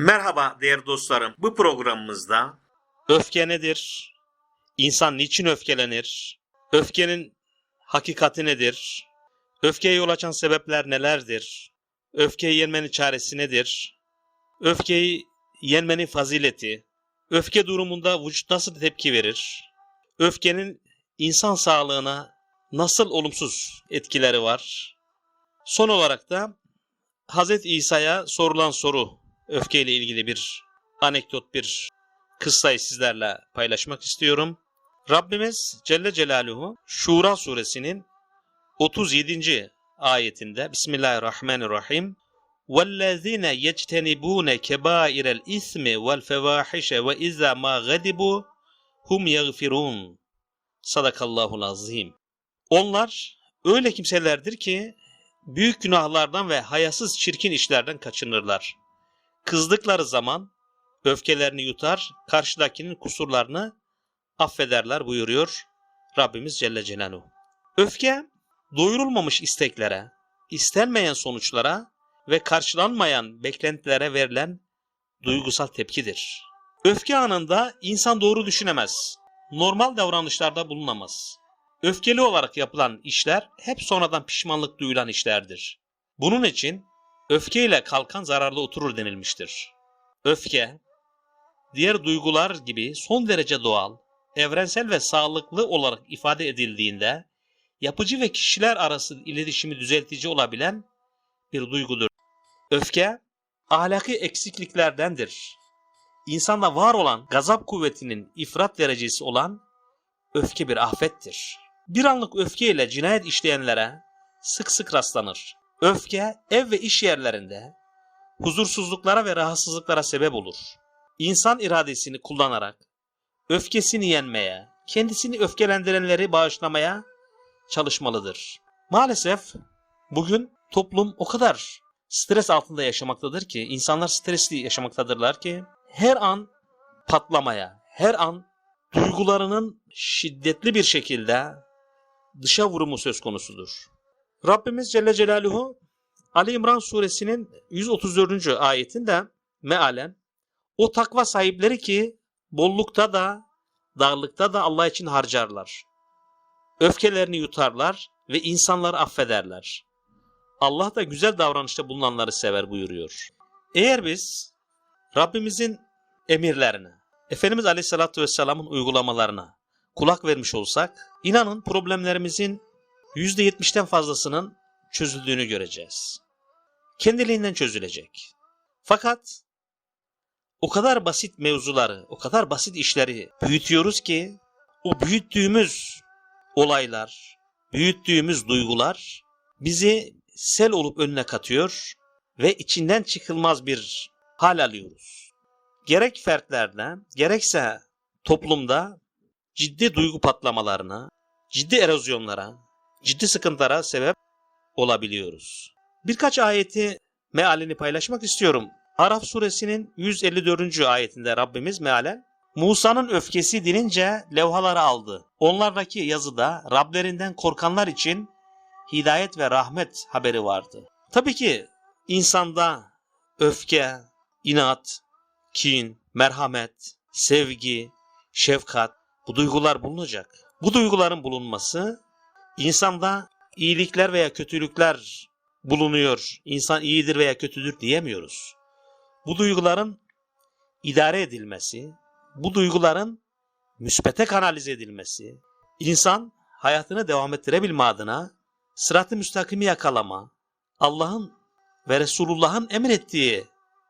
Merhaba değerli dostlarım. Bu programımızda Öfke nedir? İnsan niçin öfkelenir? Öfkenin hakikati nedir? Öfkeye yol açan sebepler nelerdir? Öfkeyi yenmenin çaresi nedir? Öfkeyi yenmenin fazileti, öfke durumunda vücut nasıl tepki verir? Öfkenin insan sağlığına nasıl olumsuz etkileri var? Son olarak da Hz. İsa'ya sorulan soru öfkeyle ilgili bir anekdot, bir kıssayı sizlerle paylaşmak istiyorum. Rabbimiz Celle Celaluhu Şura suresinin 37. ayetinde Bismillahirrahmanirrahim وَالَّذِينَ يَجْتَنِبُونَ كَبَائِرَ الْإِثْمِ وَالْفَوَاحِشَ وَإِذَا مَا غَدِبُوا hum يَغْفِرُونَ Sadakallahul azim. Onlar öyle kimselerdir ki büyük günahlardan ve hayasız çirkin işlerden kaçınırlar. Kızdıkları zaman öfkelerini yutar, karşıdakinin kusurlarını affederler buyuruyor Rabbimiz Celle Celaluhu. Öfke, doyurulmamış isteklere, istenmeyen sonuçlara ve karşılanmayan beklentilere verilen duygusal tepkidir. Öfke anında insan doğru düşünemez, normal davranışlarda bulunamaz. Öfkeli olarak yapılan işler hep sonradan pişmanlık duyulan işlerdir. Bunun için öfkeyle kalkan zararlı oturur denilmiştir. Öfke, diğer duygular gibi son derece doğal, evrensel ve sağlıklı olarak ifade edildiğinde yapıcı ve kişiler arası iletişimi düzeltici olabilen bir duygudur. Öfke, ahlaki eksikliklerdendir. İnsanda var olan gazap kuvvetinin ifrat derecesi olan öfke bir afettir. Bir anlık öfkeyle cinayet işleyenlere sık sık rastlanır. Öfke ev ve iş yerlerinde huzursuzluklara ve rahatsızlıklara sebep olur. İnsan iradesini kullanarak öfkesini yenmeye, kendisini öfkelendirenleri bağışlamaya çalışmalıdır. Maalesef bugün toplum o kadar stres altında yaşamaktadır ki, insanlar stresli yaşamaktadırlar ki her an patlamaya, her an duygularının şiddetli bir şekilde dışa vurumu söz konusudur. Rabbimiz Celle Celaluhu Ali İmran suresinin 134. ayetinde mealen o takva sahipleri ki bollukta da darlıkta da Allah için harcarlar. Öfkelerini yutarlar ve insanları affederler. Allah da güzel davranışta bulunanları sever buyuruyor. Eğer biz Rabbimizin emirlerine, Efendimiz Aleyhisselatü Vesselam'ın uygulamalarına kulak vermiş olsak, inanın problemlerimizin %70'ten fazlasının çözüldüğünü göreceğiz. Kendiliğinden çözülecek. Fakat o kadar basit mevzuları, o kadar basit işleri büyütüyoruz ki o büyüttüğümüz olaylar, büyüttüğümüz duygular bizi sel olup önüne katıyor ve içinden çıkılmaz bir hal alıyoruz. Gerek fertlerde, gerekse toplumda ciddi duygu patlamalarına, ciddi erozyonlara, ciddi sıkıntılara sebep olabiliyoruz. Birkaç ayeti mealini paylaşmak istiyorum. Araf suresinin 154. ayetinde Rabbimiz mealen Musa'nın öfkesi dinince levhaları aldı. Onlardaki yazıda Rablerinden korkanlar için hidayet ve rahmet haberi vardı. Tabii ki insanda öfke, inat, kin, merhamet, sevgi, şefkat bu duygular bulunacak. Bu duyguların bulunması insanda iyilikler veya kötülükler bulunuyor. İnsan iyidir veya kötüdür diyemiyoruz. Bu duyguların idare edilmesi, bu duyguların müspete kanalize edilmesi, insan hayatını devam ettirebilme adına sırat-ı müstakimi yakalama, Allah'ın ve Resulullah'ın emrettiği,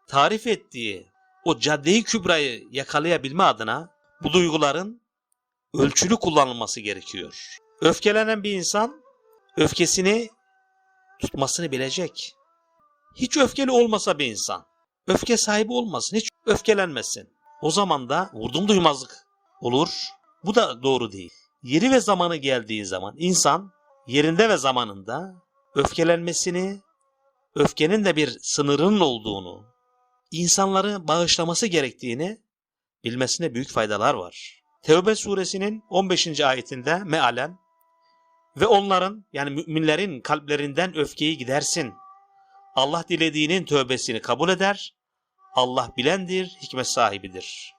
tarif ettiği o caddeyi kübrayı yakalayabilme adına bu duyguların ölçülü kullanılması gerekiyor. Öfkelenen bir insan öfkesini tutmasını bilecek. Hiç öfkeli olmasa bir insan, öfke sahibi olmasın, hiç öfkelenmesin. O zaman da vurdum duymazlık olur. Bu da doğru değil. Yeri ve zamanı geldiği zaman insan yerinde ve zamanında öfkelenmesini, öfkenin de bir sınırının olduğunu, insanları bağışlaması gerektiğini bilmesine büyük faydalar var. Tevbe suresinin 15. ayetinde mealen ve onların yani müminlerin kalplerinden öfkeyi gidersin. Allah dilediğinin tövbesini kabul eder. Allah bilendir, hikmet sahibidir.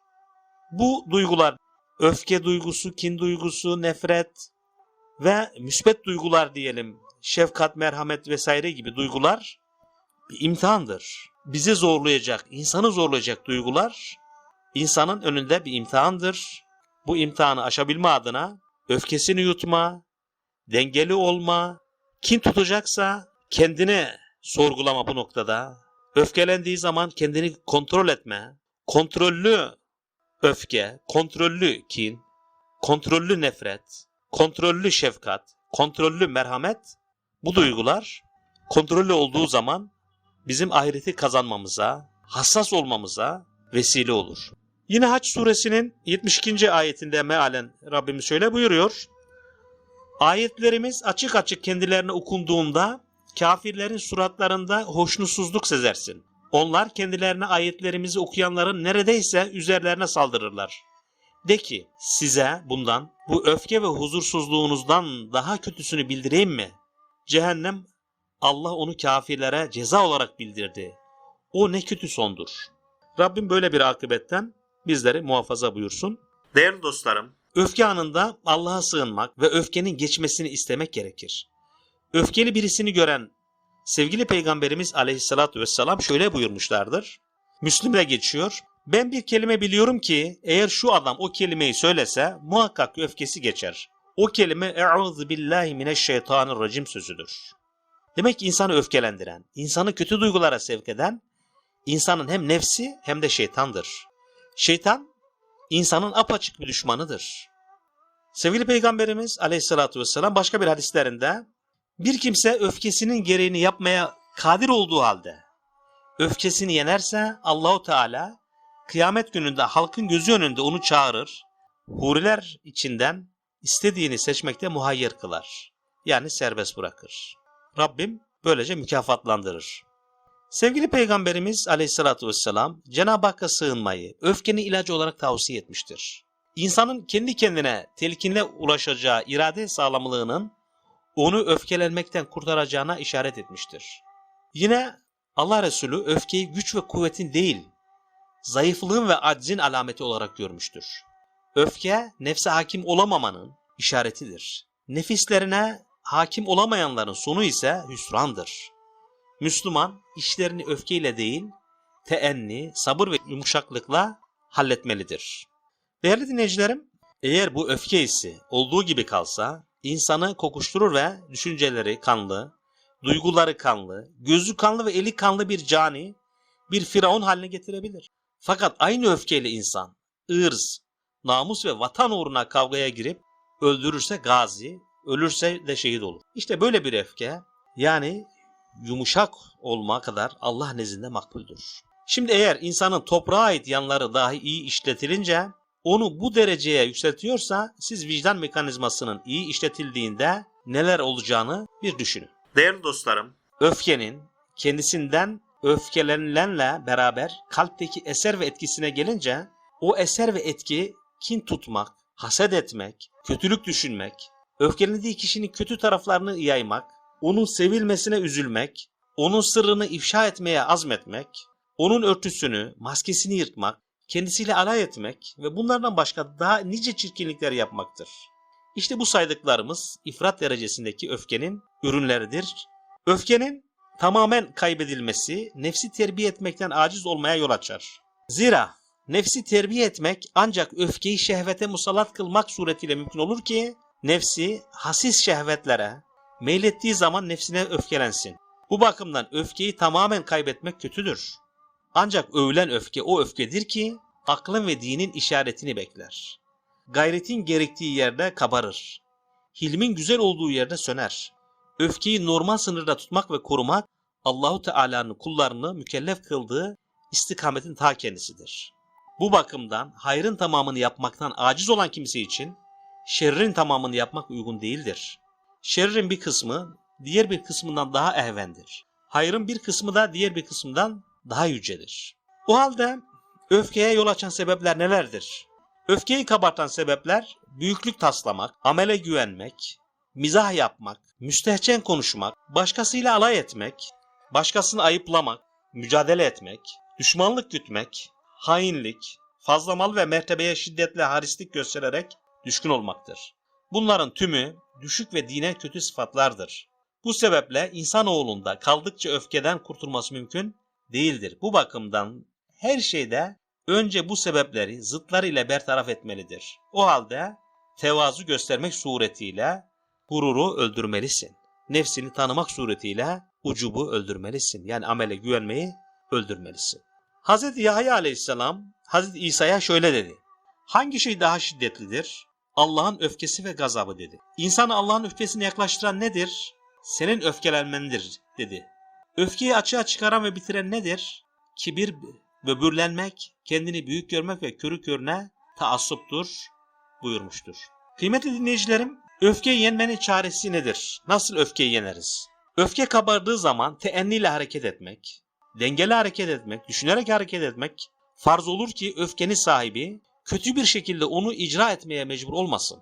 Bu duygular öfke duygusu, kin duygusu, nefret ve müsbet duygular diyelim, şefkat, merhamet vesaire gibi duygular bir imtihandır. Bizi zorlayacak, insanı zorlayacak duygular insanın önünde bir imtihandır. Bu imtihanı aşabilme adına öfkesini yutma, dengeli olma, kin tutacaksa kendini sorgulama bu noktada. Öfkelendiği zaman kendini kontrol etme, kontrollü öfke, kontrollü kin, kontrollü nefret, kontrollü şefkat, kontrollü merhamet bu duygular kontrollü olduğu zaman bizim ahireti kazanmamıza, hassas olmamıza vesile olur. Yine Haç suresinin 72. ayetinde mealen Rabbimiz şöyle buyuruyor. Ayetlerimiz açık açık kendilerine okunduğunda kafirlerin suratlarında hoşnutsuzluk sezersin. Onlar kendilerine ayetlerimizi okuyanların neredeyse üzerlerine saldırırlar. De ki size bundan bu öfke ve huzursuzluğunuzdan daha kötüsünü bildireyim mi? Cehennem Allah onu kafirlere ceza olarak bildirdi. O ne kötü sondur. Rabbim böyle bir akıbetten bizleri muhafaza buyursun. Değerli dostlarım, Öfke anında Allah'a sığınmak ve öfkenin geçmesini istemek gerekir. Öfkeli birisini gören sevgili Peygamberimiz aleyhissalatü vesselam şöyle buyurmuşlardır. Müslim'de geçiyor. Ben bir kelime biliyorum ki eğer şu adam o kelimeyi söylese muhakkak öfkesi geçer. O kelime e'udhu billahi mineşşeytanirracim sözüdür. Demek ki insanı öfkelendiren, insanı kötü duygulara sevk eden insanın hem nefsi hem de şeytandır. Şeytan insanın apaçık bir düşmanıdır. Sevgili Peygamberimiz aleyhissalatü vesselam başka bir hadislerinde bir kimse öfkesinin gereğini yapmaya kadir olduğu halde öfkesini yenerse Allahu Teala kıyamet gününde halkın gözü önünde onu çağırır. Huriler içinden istediğini seçmekte muhayyer kılar. Yani serbest bırakır. Rabbim böylece mükafatlandırır. Sevgili Peygamberimiz aleyhissalatü vesselam Cenab-ı Hakk'a sığınmayı öfkenin ilacı olarak tavsiye etmiştir. İnsanın kendi kendine telkinle ulaşacağı irade sağlamlığının onu öfkelenmekten kurtaracağına işaret etmiştir. Yine Allah Resulü öfkeyi güç ve kuvvetin değil, zayıflığın ve aczin alameti olarak görmüştür. Öfke nefse hakim olamamanın işaretidir. Nefislerine hakim olamayanların sonu ise hüsrandır. Müslüman işlerini öfkeyle değil, teenni, sabır ve yumuşaklıkla halletmelidir. Değerli dinleyicilerim, eğer bu öfke hissi olduğu gibi kalsa, insanı kokuşturur ve düşünceleri kanlı, duyguları kanlı, gözü kanlı ve eli kanlı bir cani, bir firavun haline getirebilir. Fakat aynı öfkeyle insan, ırz, namus ve vatan uğruna kavgaya girip öldürürse gazi, ölürse de şehit olur. İşte böyle bir öfke, yani yumuşak olma kadar Allah nezdinde makbuldür. Şimdi eğer insanın toprağa ait yanları dahi iyi işletilince onu bu dereceye yükseltiyorsa siz vicdan mekanizmasının iyi işletildiğinde neler olacağını bir düşünün. değerli dostlarım, Öfkenin kendisinden öfkelenilenle beraber kalpteki eser ve etkisine gelince o eser ve etki kin tutmak, haset etmek, kötülük düşünmek, öfkelendiği kişinin kötü taraflarını yaymak, onun sevilmesine üzülmek, onun sırrını ifşa etmeye azmetmek, onun örtüsünü, maskesini yırtmak, kendisiyle alay etmek ve bunlardan başka daha nice çirkinlikler yapmaktır. İşte bu saydıklarımız ifrat derecesindeki öfkenin ürünleridir. Öfkenin tamamen kaybedilmesi nefsi terbiye etmekten aciz olmaya yol açar. Zira nefsi terbiye etmek ancak öfkeyi şehvete musallat kılmak suretiyle mümkün olur ki nefsi hasis şehvetlere meylettiği zaman nefsine öfkelensin. Bu bakımdan öfkeyi tamamen kaybetmek kötüdür. Ancak övülen öfke o öfkedir ki aklın ve dinin işaretini bekler. Gayretin gerektiği yerde kabarır. Hilmin güzel olduğu yerde söner. Öfkeyi normal sınırda tutmak ve korumak Allahu Teala'nın kullarını mükellef kıldığı istikametin ta kendisidir. Bu bakımdan hayrın tamamını yapmaktan aciz olan kimse için şerrin tamamını yapmak uygun değildir. Şerrin bir kısmı diğer bir kısmından daha ehvendir. Hayrın bir kısmı da diğer bir kısmından daha yücedir. O halde öfkeye yol açan sebepler nelerdir? Öfkeyi kabartan sebepler büyüklük taslamak, amele güvenmek, mizah yapmak, müstehcen konuşmak, başkasıyla alay etmek, başkasını ayıplamak, mücadele etmek, düşmanlık gütmek, hainlik, fazla mal ve mertebeye şiddetle harislik göstererek düşkün olmaktır. Bunların tümü düşük ve dine kötü sıfatlardır. Bu sebeple insanoğlunda kaldıkça öfkeden kurtulması mümkün değildir. Bu bakımdan her şeyde önce bu sebepleri zıtları ile bertaraf etmelidir. O halde tevazu göstermek suretiyle gururu öldürmelisin. Nefsini tanımak suretiyle ucubu öldürmelisin. Yani amele güvenmeyi öldürmelisin. Hz. Yahya aleyhisselam Hz. İsa'ya şöyle dedi. Hangi şey daha şiddetlidir? Allah'ın öfkesi ve gazabı dedi. İnsanı Allah'ın öfkesine yaklaştıran nedir? Senin öfkelenmendir dedi. Öfkeyi açığa çıkaran ve bitiren nedir? Kibir, böbürlenmek, kendini büyük görmek ve körü körüne taassuptur buyurmuştur. Kıymetli dinleyicilerim, öfkeyi yenmenin çaresi nedir? Nasıl öfkeyi yeneriz? Öfke kabardığı zaman teenniyle hareket etmek, dengeli hareket etmek, düşünerek hareket etmek farz olur ki öfkenin sahibi kötü bir şekilde onu icra etmeye mecbur olmasın.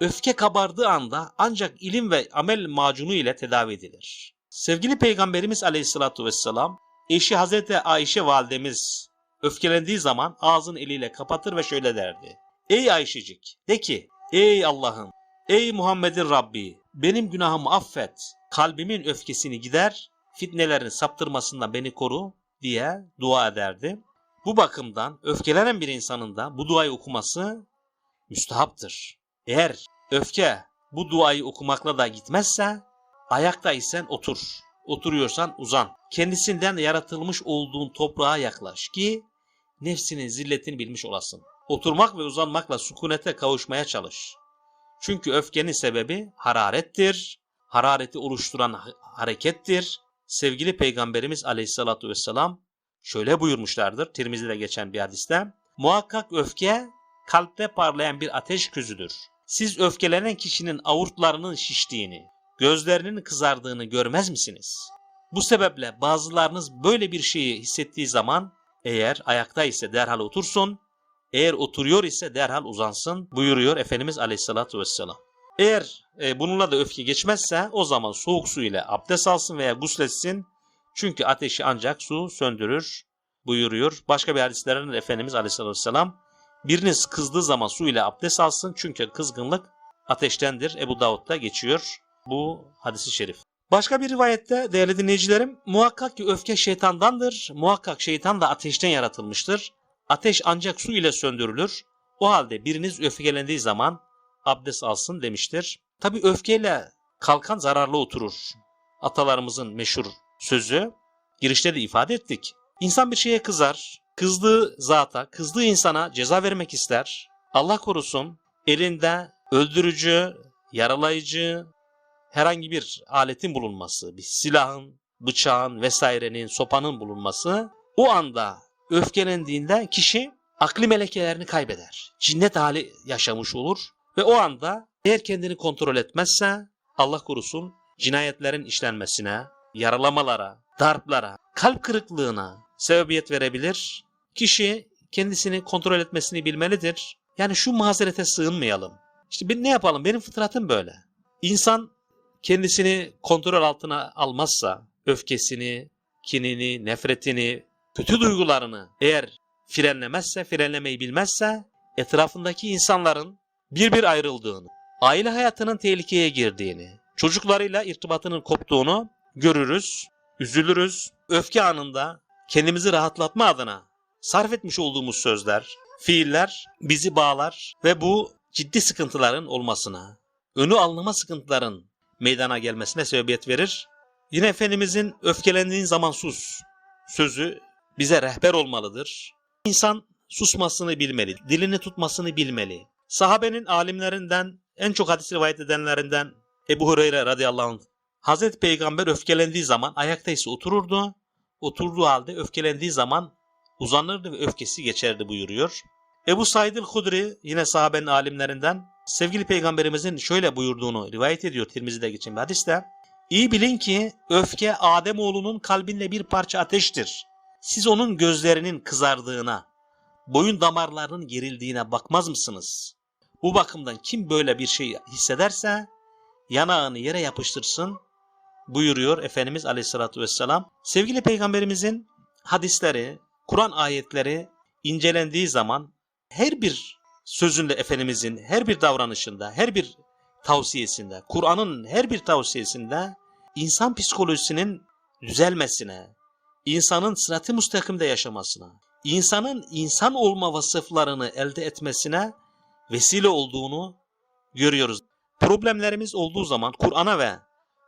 Öfke kabardığı anda ancak ilim ve amel macunu ile tedavi edilir. Sevgili Peygamberimiz Aleyhisselatü Vesselam, eşi Hazreti Ayşe validemiz öfkelendiği zaman ağzını eliyle kapatır ve şöyle derdi. Ey Ayşecik, de ki, ey Allah'ım, ey Muhammed'in Rabbi, benim günahımı affet, kalbimin öfkesini gider, fitnelerin saptırmasından beni koru diye dua ederdi. Bu bakımdan öfkelenen bir insanın da bu duayı okuması müstehaptır. Eğer öfke bu duayı okumakla da gitmezse ayaktaysan otur. Oturuyorsan uzan. Kendisinden yaratılmış olduğun toprağa yaklaş ki nefsinin zilletini bilmiş olasın. Oturmak ve uzanmakla sükunete kavuşmaya çalış. Çünkü öfkenin sebebi hararettir. Harareti oluşturan ha- harekettir. Sevgili Peygamberimiz Aleyhisselatü Vesselam şöyle buyurmuşlardır Tirmizi'de geçen bir hadiste. Muhakkak öfke kalpte parlayan bir ateş közüdür. Siz öfkelenen kişinin avurtlarının şiştiğini, gözlerinin kızardığını görmez misiniz? Bu sebeple bazılarınız böyle bir şeyi hissettiği zaman eğer ayakta ise derhal otursun, eğer oturuyor ise derhal uzansın buyuruyor Efendimiz Aleyhisselatü Vesselam. Eğer e, bununla da öfke geçmezse o zaman soğuk su ile abdest alsın veya gusletsin. Çünkü ateşi ancak su söndürür buyuruyor. Başka bir hadislerinde Efendimiz Aleyhisselatü Vesselam biriniz kızdığı zaman su ile abdest alsın çünkü kızgınlık ateştendir. Ebu Davud'da geçiyor bu hadisi şerif. Başka bir rivayette değerli dinleyicilerim muhakkak ki öfke şeytandandır. Muhakkak şeytan da ateşten yaratılmıştır. Ateş ancak su ile söndürülür. O halde biriniz öfkelendiği zaman abdest alsın demiştir. Tabi öfkeyle kalkan zararlı oturur. Atalarımızın meşhur sözü girişte de ifade ettik. İnsan bir şeye kızar, kızdığı zata, kızdığı insana ceza vermek ister. Allah korusun elinde öldürücü, yaralayıcı herhangi bir aletin bulunması, bir silahın, bıçağın vesairenin, sopanın bulunması o anda öfkelendiğinde kişi akli melekelerini kaybeder. Cinnet hali yaşamış olur ve o anda eğer kendini kontrol etmezse Allah korusun cinayetlerin işlenmesine, yaralamalara, darplara, kalp kırıklığına sebebiyet verebilir. Kişi kendisini kontrol etmesini bilmelidir. Yani şu mazerete sığınmayalım. İşte ben ne yapalım? Benim fıtratım böyle. İnsan kendisini kontrol altına almazsa, öfkesini, kinini, nefretini, kötü duygularını eğer frenlemezse, frenlemeyi bilmezse etrafındaki insanların bir bir ayrıldığını, aile hayatının tehlikeye girdiğini, çocuklarıyla irtibatının koptuğunu görürüz, üzülürüz. Öfke anında kendimizi rahatlatma adına sarf etmiş olduğumuz sözler, fiiller bizi bağlar ve bu ciddi sıkıntıların olmasına, önü alınma sıkıntıların meydana gelmesine sebebiyet verir. Yine Efendimizin öfkelendiğin zaman sus sözü bize rehber olmalıdır. İnsan susmasını bilmeli, dilini tutmasını bilmeli. Sahabenin alimlerinden, en çok hadis rivayet edenlerinden Ebu Hureyre radıyallahu anh. Hazreti Peygamber öfkelendiği zaman ayaktaysa otururdu. Oturduğu halde öfkelendiği zaman uzanırdı ve öfkesi geçerdi buyuruyor. Ebu Said el-Hudri yine sahabenin alimlerinden sevgili peygamberimizin şöyle buyurduğunu rivayet ediyor Tirmizi'de geçen bir hadiste. İyi bilin ki öfke Ademoğlunun kalbinde bir parça ateştir. Siz onun gözlerinin kızardığına, boyun damarlarının gerildiğine bakmaz mısınız? Bu bakımdan kim böyle bir şey hissederse yanağını yere yapıştırsın buyuruyor Efendimiz Aleyhisselatü Vesselam. Sevgili peygamberimizin hadisleri, Kur'an ayetleri incelendiği zaman her bir sözünde Efendimizin her bir davranışında, her bir tavsiyesinde, Kur'an'ın her bir tavsiyesinde insan psikolojisinin düzelmesine, insanın sırat-ı müstakimde yaşamasına, insanın insan olma vasıflarını elde etmesine vesile olduğunu görüyoruz. Problemlerimiz olduğu zaman Kur'an'a ve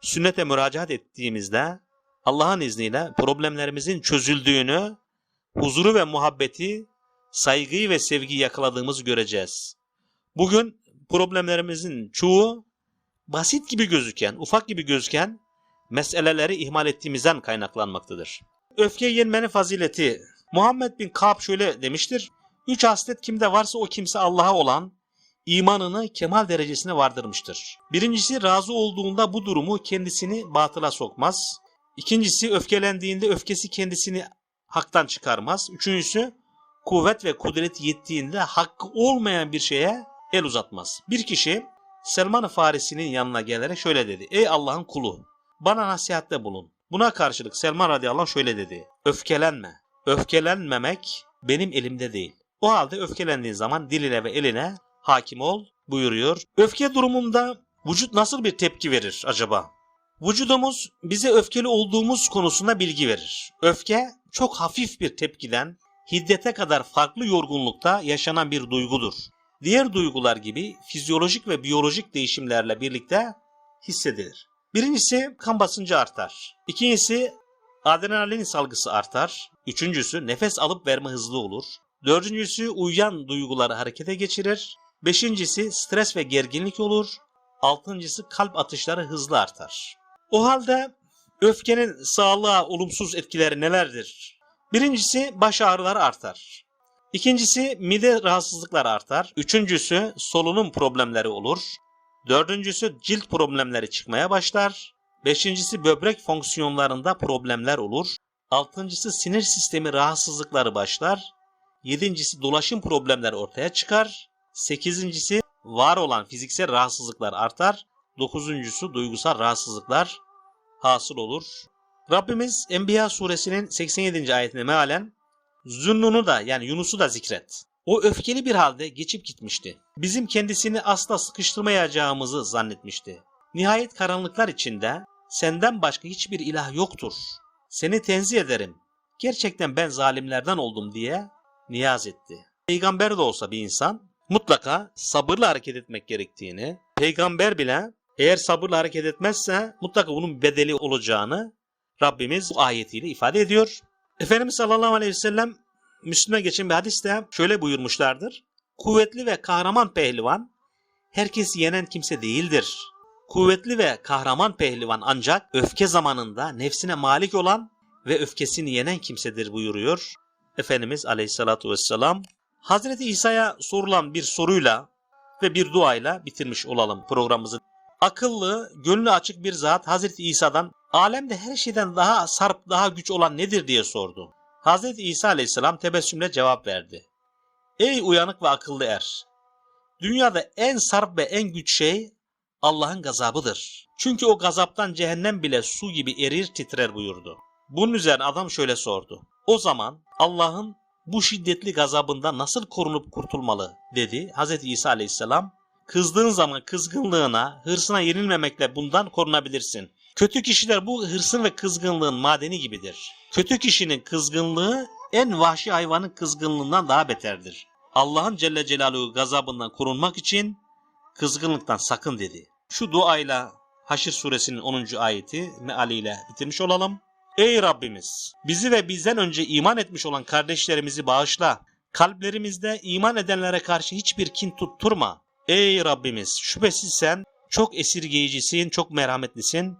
sünnete müracaat ettiğimizde Allah'ın izniyle problemlerimizin çözüldüğünü, huzuru ve muhabbeti, saygıyı ve sevgiyi yakaladığımızı göreceğiz. Bugün problemlerimizin çoğu basit gibi gözüken, ufak gibi gözüken meseleleri ihmal ettiğimizden kaynaklanmaktadır. Öfke yenmenin fazileti. Muhammed bin Ka'b şöyle demiştir. Üç haslet kimde varsa o kimse Allah'a olan imanını kemal derecesine vardırmıştır. Birincisi razı olduğunda bu durumu kendisini batıla sokmaz. İkincisi öfkelendiğinde öfkesi kendisini haktan çıkarmaz. Üçüncüsü kuvvet ve kudret yettiğinde hakkı olmayan bir şeye el uzatmaz. Bir kişi Selman-ı Farisi'nin yanına gelerek şöyle dedi. Ey Allah'ın kulu bana nasihatte bulun. Buna karşılık Selman radıyallahu anh şöyle dedi. Öfkelenme. Öfkelenmemek benim elimde değil. O halde öfkelendiğin zaman diline ve eline hakim ol buyuruyor. Öfke durumunda vücut nasıl bir tepki verir acaba? Vücudumuz bize öfkeli olduğumuz konusunda bilgi verir. Öfke çok hafif bir tepkiden hiddete kadar farklı yorgunlukta yaşanan bir duygudur. Diğer duygular gibi fizyolojik ve biyolojik değişimlerle birlikte hissedilir. Birincisi kan basıncı artar. İkincisi adrenalin salgısı artar. Üçüncüsü nefes alıp verme hızlı olur. Dördüncüsü uyuyan duyguları harekete geçirir. Beşincisi stres ve gerginlik olur. Altıncısı kalp atışları hızlı artar. O halde öfkenin sağlığa olumsuz etkileri nelerdir? Birincisi baş ağrıları artar. İkincisi mide rahatsızlıkları artar. Üçüncüsü solunum problemleri olur. Dördüncüsü cilt problemleri çıkmaya başlar. Beşincisi böbrek fonksiyonlarında problemler olur. Altıncısı sinir sistemi rahatsızlıkları başlar. Yedincisi dolaşım problemleri ortaya çıkar. Sekizincisi var olan fiziksel rahatsızlıklar artar. Dokuzuncusu duygusal rahatsızlıklar hasıl olur. Rabbimiz Enbiya suresinin 87. ayetine mealen Zünnun'u da yani Yunus'u da zikret. O öfkeli bir halde geçip gitmişti. Bizim kendisini asla sıkıştırmayacağımızı zannetmişti. Nihayet karanlıklar içinde senden başka hiçbir ilah yoktur. Seni tenzih ederim. Gerçekten ben zalimlerden oldum diye niyaz etti. Peygamber de olsa bir insan mutlaka sabırla hareket etmek gerektiğini, peygamber bile eğer sabırla hareket etmezse mutlaka bunun bedeli olacağını Rabbimiz bu ayetiyle ifade ediyor. Efendimiz sallallahu aleyhi ve sellem Müslüme geçen bir hadiste şöyle buyurmuşlardır. Kuvvetli ve kahraman pehlivan herkesi yenen kimse değildir. Kuvvetli ve kahraman pehlivan ancak öfke zamanında nefsine malik olan ve öfkesini yenen kimsedir buyuruyor. Efendimiz aleyhissalatu vesselam Hazreti İsa'ya sorulan bir soruyla ve bir duayla bitirmiş olalım programımızı. Akıllı, gönlü açık bir zat Hazreti İsa'dan alemde her şeyden daha sarp, daha güç olan nedir diye sordu. Hazreti İsa aleyhisselam tebessümle cevap verdi. Ey uyanık ve akıllı er! Dünyada en sarp ve en güç şey Allah'ın gazabıdır. Çünkü o gazaptan cehennem bile su gibi erir titrer buyurdu. Bunun üzerine adam şöyle sordu. O zaman Allah'ın bu şiddetli gazabından nasıl korunup kurtulmalı dedi Hazreti İsa aleyhisselam. Kızdığın zaman kızgınlığına, hırsına yenilmemekle bundan korunabilirsin. Kötü kişiler bu hırsın ve kızgınlığın madeni gibidir. Kötü kişinin kızgınlığı en vahşi hayvanın kızgınlığından daha beterdir. Allah'ın Celle Celaluhu gazabından korunmak için kızgınlıktan sakın dedi. Şu duayla Haşr suresinin 10. ayeti mealiyle bitirmiş olalım. Ey Rabbimiz! Bizi ve bizden önce iman etmiş olan kardeşlerimizi bağışla. Kalplerimizde iman edenlere karşı hiçbir kin tutturma. Ey Rabbimiz! Şüphesiz sen çok esirgeyicisin, çok merhametlisin.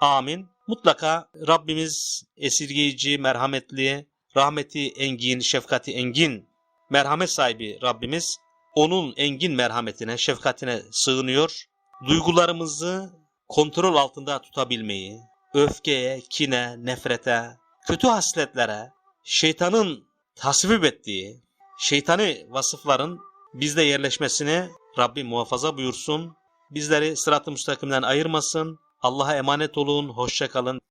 Amin. Mutlaka Rabbimiz esirgeyici, merhametli, rahmeti engin, şefkati engin, merhamet sahibi Rabbimiz onun engin merhametine, şefkatine sığınıyor. Duygularımızı kontrol altında tutabilmeyi, öfkeye, kine, nefrete, kötü hasletlere, şeytanın tasvip ettiği, şeytani vasıfların bizde yerleşmesini Rabbim muhafaza buyursun. Bizleri sırat-ı müstakimden ayırmasın. Allah'a emanet olun. Hoşça kalın.